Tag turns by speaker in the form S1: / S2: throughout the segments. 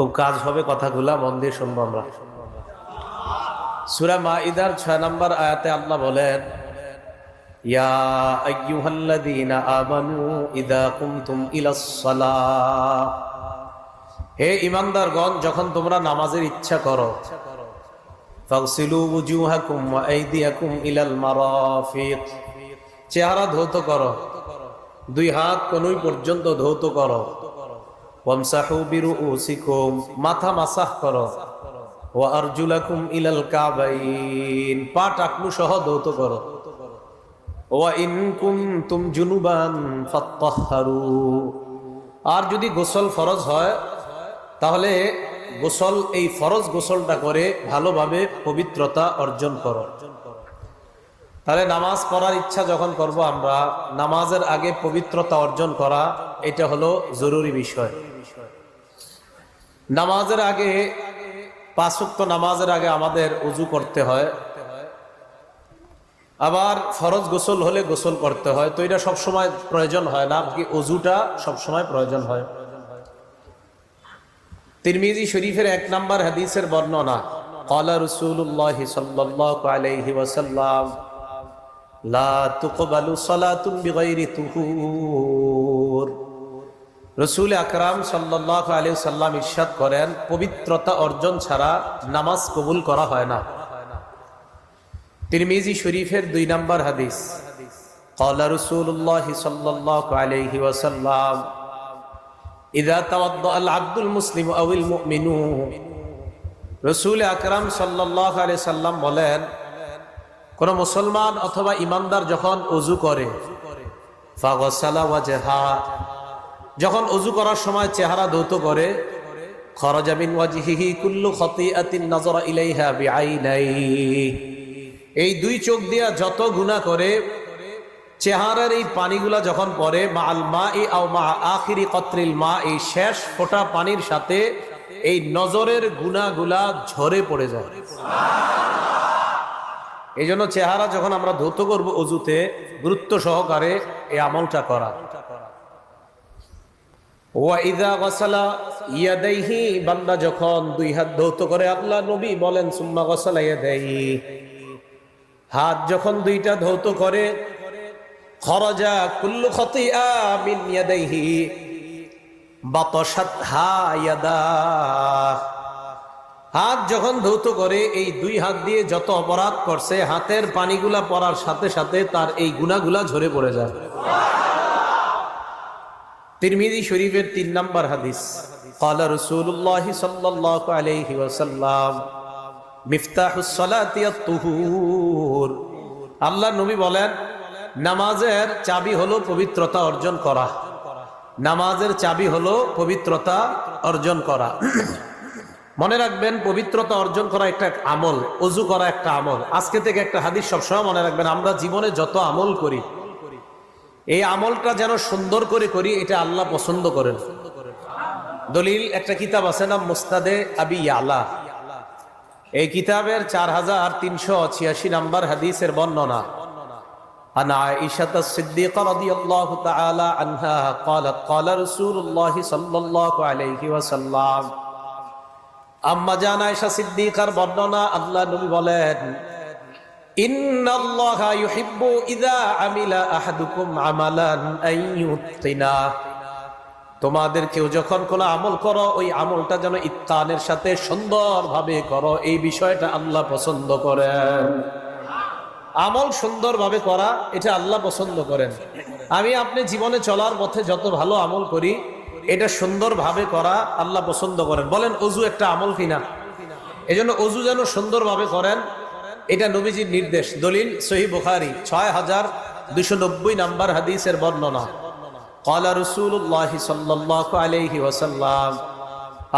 S1: খুব কাজ হবে, কথাগুলা মন দিয়ে শুনব আমরা। সুরা মা ইদার ছয় নম্বর আয়াতে আল্লাহ বলেন হে ইমানদারগণ যখন তোমরা নামাজের ইচ্ছা করো ইলাল চেহারা ধৌত করো, দুই হাত কনুই পর্যন্ত ধৌত করো। ফাত্তাহহারু। আর যদি গোসল ফরজ হয়, তাহলে গোসল, এই ফরজ গোসলটা করে ভালোভাবে পবিত্রতা অর্জন করো। তাহলে নামাজ পড়ার ইচ্ছা যখন করব আমরা, নামাজের আগে পবিত্রতা অর্জন করা, এটা হলো জরুরি বিষয়। নামাজের আগে পাঁচক্ত নামাজের আগে আমাদের উজু করতে হয়। আবার ফরজ গোসল হলে গোসল করতে হয়। তো এটা সবসময় প্রয়োজন হয় না কি অজুটা সবসময় প্রয়োজন হয়। তিরমিজি শরীফের এক নাম্বার হাদিসের বর্ণনা কলা রসুল্লাহ সাল্লাহ আলাইহি লা তুকবালু সালাতুম বিগাইরি তুহুর। রসুল আকরাম সাল্লাহ আলী সাল্লাম ইসাদ করেন, পবিত্রতা অর্জন ছাড়া নামাজ কবুল করা হয় না। তিরমিজি শরীফের দুই নম্বর হাদিস আব্দুল মুসলিম রসুল আকরাম বলেন, কোনো মুসলমান অথবা ইমানদার যখন উজু করে যখন অজু করার সময় চেহারা ধৌত করে খরজামিন ওয়াজিহি কুল্লু খতিয়াতিন নজরা ইলাইহা বিআইনাই এই দুই চোখ দিয়া যত গুনাহ করে, চেহারার এই পানিগুলা যখন পড়ে মা মা ই আও মা আখিরি কত্রিল মা এই শেষ ফোটা পানির সাথে এই নজরের গুনাগুলা ঝরে পড়ে যায়। এই জন্য চেহারা যখন আমরা ধৌত করব অজুতে, গুরুত্ব সহকারে এই আমলটা করা। বান্দা দুই হাত ধৌত করে হাত যখন ধৌত করে হাত যখন ধৌত করে, এই দুই হাত দিয়ে যত অপরাধ করছে, হাতের পানিগুলা পড়ার সাথে সাথে তার এই গুনাগুলা ঝরে পড়ে যায়। তিরমিজি শরীফের তিন নম্বর হাদিস قال رسول الله صلى الله عليه وسلم مفتاح الصلاة الطهور আল্লাহ নবী বলেন নামাজের চাবি হলো পবিত্রতা অর্জন করা নামাজের চাবি হলো পবিত্রতা অর্জন করা মনে রাখবেন পবিত্রতা অর্জন করা একটা আমল অজু করা একটা আমল আজকে থেকে একটা হাদিস সবসময় মনে রাখবেন আমরা জীবনে যত আমল করি এই আমলটা যেন সুন্দর করে করি এটা আল্লাহ পছন্দ করেন দলিল একটা কিতাব আছে না মুস্তাদে আবি ইয়ালা এই কিতাবের চার হাজার তিনশো ছিয়াশি নাম্বার হাদিসের বর্ণনা عن عائشة الصديقة رضي الله تعالى عنها قالت قال رسول الله صلى الله عليه وسلم আম্মা জান আয়েশা সিদ্দিকার বর্ণনা আল্লাহ নবী বলেন তোমাদের কেউ যখন কোনো আমল করো, ওই আমলটা যেন ইত্তানের সাথে সুন্দরভাবে করো, এই বিষয়টা আল্লাহ পছন্দ করেন। আমল সুন্দরভাবে করা, এটা আল্লাহ পছন্দ করেন। আমি আপনি জীবনে চলার পথে যত ভালো আমল করি, এটা সুন্দরভাবে করা আল্লাহ পছন্দ করেন। বলেন, অজু একটা আমল কিনা? এই জন্য অজু যেন সুন্দরভাবে করেন এটা নবীজির নির্দেশ। দলিল সহি বুখারি, ছয় হাজার দুশো নব্বই নাম্বার হাদিসের বর্ণনা। কলা রসুল্লাহ সাল্লাহ আলহি ওসাল্লাম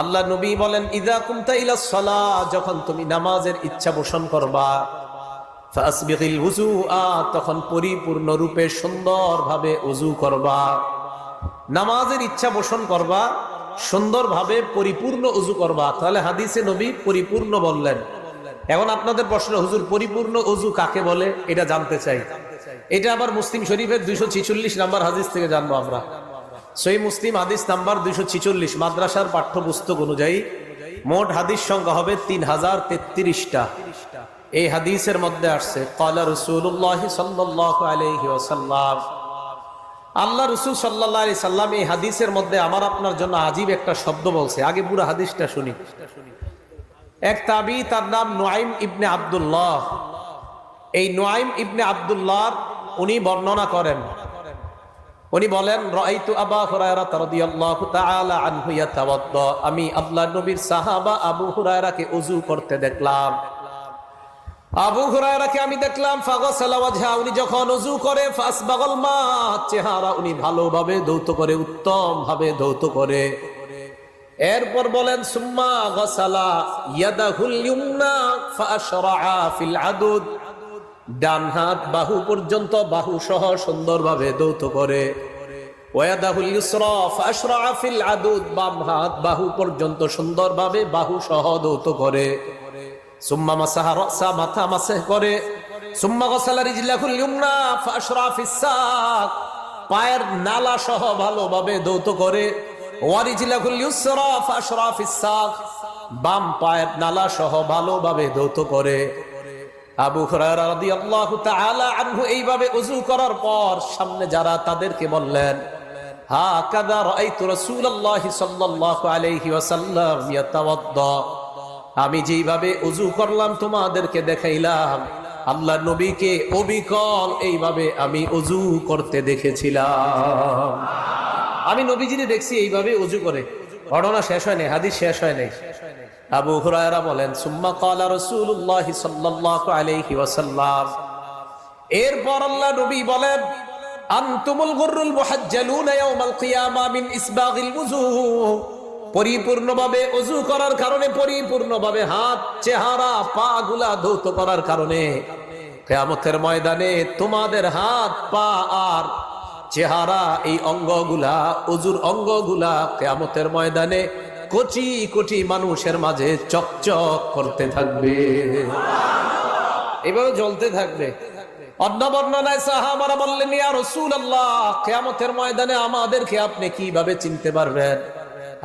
S1: আল্লাহ নবী বলেন ইদা কুমতা ইলা সলা যখন তুমি নামাজের ইচ্ছা পোষণ করবা তখন পরিপূর্ণ রূপে সুন্দরভাবে উজু করবা। নামাজের ইচ্ছা পোষণ করবা, সুন্দরভাবে পরিপূর্ণ উজু করবা। তাহলে হাদিসে নবী পরিপূর্ণ বললেন। এখন আপনাদের প্রশ্ন, হুজুর, পরিপূর্ণ উজু কাকে বলে? এটা জানতে চাই। এটা আবার মুসলিম শরীফের দুইশো ছিচল্লিশ নাম্বার হাদিস থেকে জানব আমরা। সই মুসলিম হাদিস নাম্বার দুইশো ছিচল্লিশ, মাদ্রাসার পাঠ্যপুস্তক অনুযায়ী মোট হাদিস সংখ্যা হবে তিন হাজার তেত্রিশটা। এই হাদিসের মধ্যে আসছে কলা রসুল্লাহ আল্লাহ রসুল সাল্লাহ সাল্লাম এই হাদিসের মধ্যে আমার আপনার জন্য আজীব একটা শব্দ বলছে। আগে পুরো হাদিসটা শুনি। এক তাবি তার নাম নোয়াইম ইবনে আবদুল্লাহ। এই নোয়াইম ইবনে আবদুল্লাহ উনি বর্ণনা করেন। উনি বলেন আবা হুরায়রা রাদিয়াল্লাহু তাআলা আনহু ইয়াতাওয়াদ্দা। আমি আল্লাহর নবীর সাহাবা আবু হুরায়রাকে ওযু করতে দেখলাম। আবু হুরায়রাকে আমি দেখলাম, ফাগসালা ওয়াজহা। উনি যখন ওযু করে, ফাসবাগাল মা, চেহারা উনি ভালোভাবে ধৌত করে উত্তম ভাবে ধৌত করে। এরপর বলেন, সুম্মা গসালা ইয়াদাহুল ইউমনা ফাশরাআ ফিল আদুদ। ডান হাত বাহু পর্যন্ত বাহু সহ সুন্দরভাবে দৌত করে। ওয়াদাহুল ইউসরা ফাশরাআ ফিল আদুদ। বাম হাত বাহু পর্যন্ত সুন্দরভাবে বাহু সহ দৌত করে। সুম্মা মাসাহা রাসা, মাথা মাসহ করে। সুম্মা গসালা রিজলাহুল ইউমনা ফাশরাআ ফিস সাক। পায়ের নালা সহ ভালোভাবে দৌত করে। বাম পায়ের নালা সহ ভালোভাবে দৌত করে। আবু আনহু এইভাবে ওযু করার পর সামনে যারা তাদেরকে বললেন আমি যেইভাবে উজু করলাম তোমাদেরকে দেখাইলাম, আল্লাহ নবীকে অবিকল এইভাবে আমি ওযু করতে দেখেছিলাম। আমি নবীজিরে দেখছি এইভাবে ওযু করে। ঘটনা শেষ হয় নাই, হাদিস শেষ হয় নাই। আবু হুরায়রা বলেন, সুম্মা রাসূলুল্লাহ সাল্লাল্লাহু আলাইহি ওয়াসাল্লাম। এরপর আল্লাহ নবী বলেন, আনতুমুল গুররুল ইয়াউমাল কিয়ামা মিন ইসবাগিল পরিপূর্ণভাবে ওযু করার কারণে, পরিপূর্ণভাবে হাত, চেহারা, পা গুলা ধৌত করার কারণে ময়দানে তোমাদের হাত, পা আর চেহারা এই অঙ্গগুলা, অজুর অঙ্গগুলা কেয়ামতের ময়দানে কোটি কোটি মানুষের মাঝে চকচক করতে থাকবে। এভাবে জ্বলতে থাকবে। বললেন ময়দানে আমাদেরকে আপনি কীভাবে চিনতে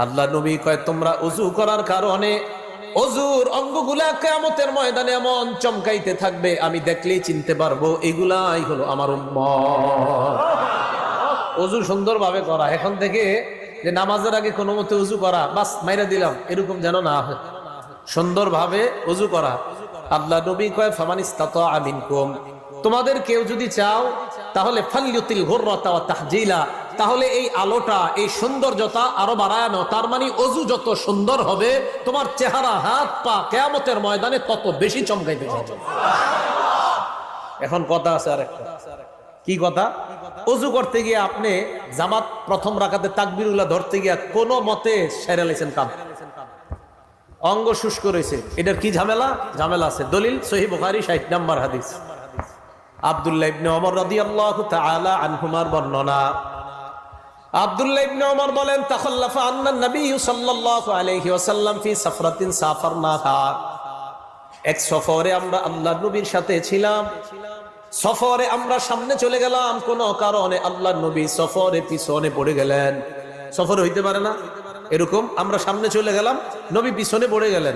S1: আল্লাহ নবী কয়, তোমরা করার কারণে অঙ্গগুলা ময়দানে এমন চমকাইতে থাকবে, আমি দেখলেই চিনতে পারব। এগুলাই হলো আমার উম্মত। অজু সুন্দরভাবে করা। এখন থেকে যে নামাজের আগে কোনো মতে উজু করা বাস মাইরা দিলাম এরকম যেন না হয়। সুন্দরভাবে উজু করা। আল্লাহ নবী কয় ফামানিস্তাত আমিন কুম তোমাদের কেউ যদি চাও তাহলে ফাল্যুতিল ঘোররতা তাহজিলা। তাহলে এই আলোটা এই সৌন্দর্যতা আরও বাড়ানো তার মানে অজু যত সুন্দর হবে তোমার চেহারা হাত পা কেয়ামতের ময়দানে তত বেশি চমকাইতে এখন কথা আছে আর একটা কি কথা? অজু করতে গিয়ে আপনি জামাত প্রথম রাখাতে তাকবিরুল্লাহ ধরতে গিয়া কোন মতে সেরে লেছেন কাম? অঙ্গ শুষ্ক রয়েছে। এটার কি ঝামেলা? ঝামেলা আছে। দলিল 60 নাম্বার হাদিস। বলেন নবী আমরা নবীর সাথে ছিলাম। সফরে আমরা সামনে চলে গেলাম, কোন কারণে আল্লাহ নবী সফরে পিছনে পড়ে গেলেন। সফর হইতে পারে না? এরকম আমরা সামনে চলে গেলাম, নবী পিছনে পড়ে গেলেন।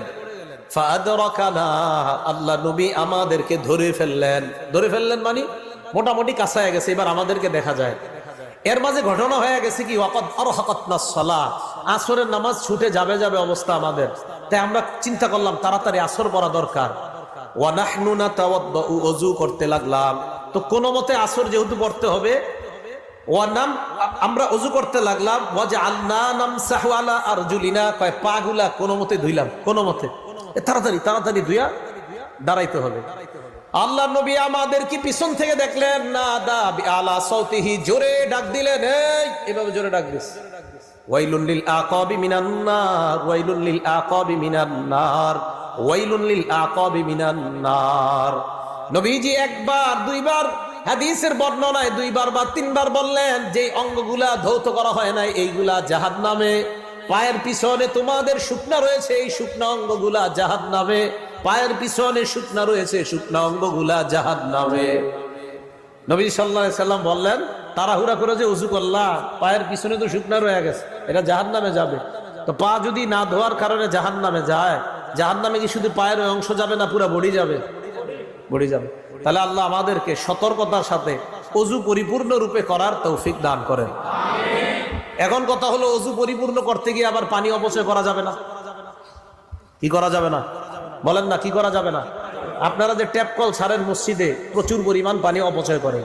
S1: আল্লাহ নবী আমাদেরকে ধরে ফেললেন। ধরে ফেললেন মানে মোটামুটি কাছায় গেছে, এবার আমাদেরকে দেখা যায়। এর মাঝে ঘটনা হয়ে গেছে কি সালাহ আসরের নামাজ ছুটে যাবে যাবে অবস্থা আমাদের। তাই আমরা চিন্তা করলাম, তাড়াতাড়ি আসর পড়া দরকার। ওয়ানাহনুনা তাওয়াদ্দু ওযু করতে লাগলাম। তো কোন মতে আসর যেহেতু পড়তে হবে ওয়ানাম আমরা ওযু করতে লাগলাম আলা আরজুলিনা, কয়, পাগুলা কোন মতে ধুইলাম, কোন মতে। তাড়াতাড়ি তাড়াতাড়ি ধুইয়া দাঁড়াইতে হবে। আল্লাহ নবী আমাদের কি পিছন থেকে দেখলেন? না দা আলা সৌতিহি জোরে ডাক দিলেন, এই, এভাবে জোরে ডাক দিস। ওয়াইলুন লিল আকাবি মিনান নার ওয়াইলুন লিল আকাবি মিনান একবার, দুইবার বর্ণনায় দুইবার বা তিনবার বললেন যে ধৌত করা হয় এইগুলা পায়ের পিছনে তোমাদের শুকনা রয়েছে, এই শুকনা অঙ্গগুলা জাহাদ নামে পায়ের পিছনে শুকনা রয়েছে শুকনা অঙ্গগুলা জাহাদ নামে নবী সাল্লাম বললেন, তাড়াহুড়া করে যে উজু করলাম পায়ের পিছনে তো শুকনা রয়ে গেছে, এটা জাহান নামে যাবে। তো পা যদি না ধোয়ার কারণে জাহান নামে যায় জাহান নামে কি শুধু পায়ের ওই অংশ যাবে না পুরো বডি যাবে? বডি যাবে। তাহলে আল্লাহ আমাদেরকে সতর্কতার সাথে অজু পরিপূর্ণ রূপে করার তৌফিক দান করেন। এখন কথা হলো অজু পরিপূর্ণ করতে গিয়ে আবার পানি অপচয় করা যাবে না। কি করা যাবে না? বলেন না কি করা যাবে না? আপনারা যে ট্যাপ কল ছাড়েন মসজিদে প্রচুর পরিমাণ পানি অপচয় করে।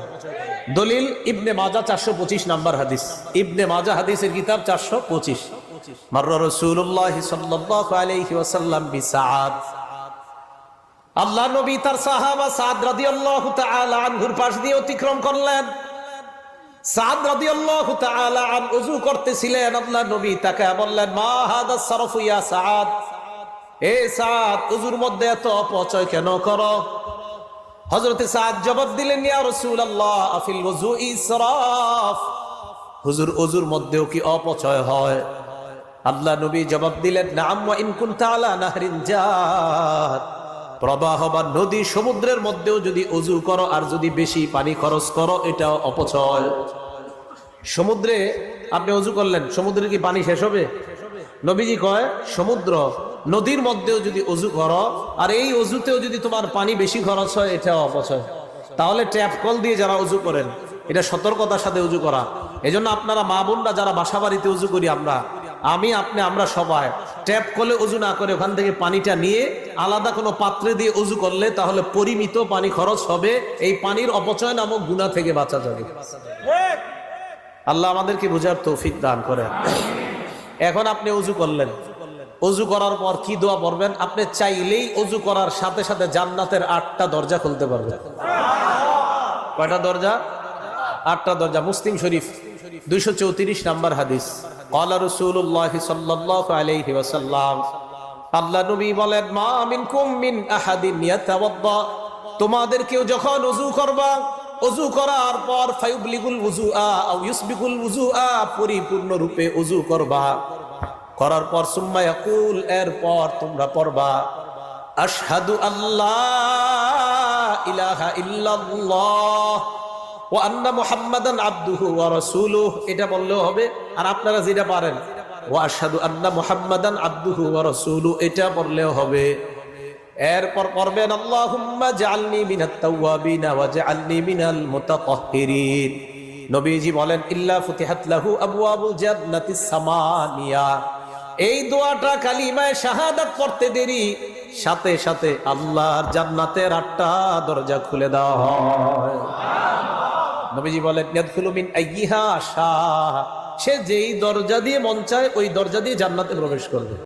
S1: দলিল ইবনে মাজা চারশো পঁচিশ নাম্বার হাদিস। ইবনে মাজা হাদিসের কিতাব চারশো পঁচিশ। আল্লাহ নবী তার সাহাবা সাদ রাদিয়াল্লাহু তাআলা আনহুর পাশ দিয়ে অতিক্রম করলেন। সাদ রাদিয়াল্লাহু তাআলা আন ওযু করতেছিলেন। আল্লাহ নবী তাকে বললেন, মা হাদা সারফু ইয়া সাদ এ সাদ ওযুর মধ্যে এত অপচয় কেন করো? হযরতে সাদ জবাব দিলেন, ইয়া রাসূলুল্লাহ, আফিল ওযু ইসরাফ? হুজুর ওযুর মধ্যেও কি অপচয় হয়? আল্লাহ নবী জবাব দিলেন প্রবাহ বা নদী সমুদ্রের মধ্যেও যদি অজু করো আর যদি বেশি পানি খরচ করো এটা অপচয়। সমুদ্রে আপনি অজু করলেন, সমুদ্রে কি পানি শেষ হবে? নবীজি কয়, সমুদ্র নদীর মধ্যেও যদি অজু করো, আর এই অজুতেও যদি তোমার পানি বেশি খরচ হয়, এটাও অপচয়। তাহলে ট্যাপ কল দিয়ে যারা অজু করেন, এটা সতর্কতার সাথে উজু করা। এজন্য আপনারা মা বোনরা যারা বাসা বাড়িতে উজু করি আমরা আমি, আপনি, আমরা সবাই। ট্যাপ কলে উজু না করে ওখান থেকে পানিটা নিয়ে আলাদা কোনো পাত্রে দিয়ে উজু করলে তাহলে পরিমিত পানি খরচ হবে। এই পানির অপচয় নামক গুণা থেকে বাঁচা যাবে। আল্লাহ আমাদেরকে বুঝার তৌফিক দান করেন। এখন আপনি উজু করলেন। অজু করার পর কি দোয়া পড়বেন? আপনি চাইলেই অজু করার সাথে সাথে জান্নাতের আটটা দরজা খুলতে পারবেন। কয়টা দরজা? আটটা দরজা। মুসলিম শরীফ, দুইশো চৌত্রিশ নাম্বার হাদিস। আল্লাহ রসুল্লাহ সাল্লাহ আলাইহি ওয়াসাল্লাম আল্লাহ নবী বলেন, মা মিনকুম মিন আহাদিন ইয়াতাওয়াদ্দা। তোমাদের কেউ যখন ওযু করবা ওযু করার পর ফায়ুবলিগুল উযুআ আও ইউসবিগুল উযুআ পরিপূর্ণ রূপে ওযু করবা। করার পর সুম্মা ইয়াকুল, এরপর তোমরা পড়বা, আশহাদু আল্লাহ ইলাহা ইল্লাল্লাহ। নবীজি বলেন, ইল্লা সামানিয়া। এই দোয়াটা কালিমায় শাহাদাত পড়তে দেরি, সাথে সাথে আল্লাহর জান্নাতের আটটা দরজা খুলে দেওয়া হয়। নবীজি বলেন সে যেই দরজা দিয়ে মন চায় ওই দরজা দিয়ে জান্নাতে প্রবেশ করবে।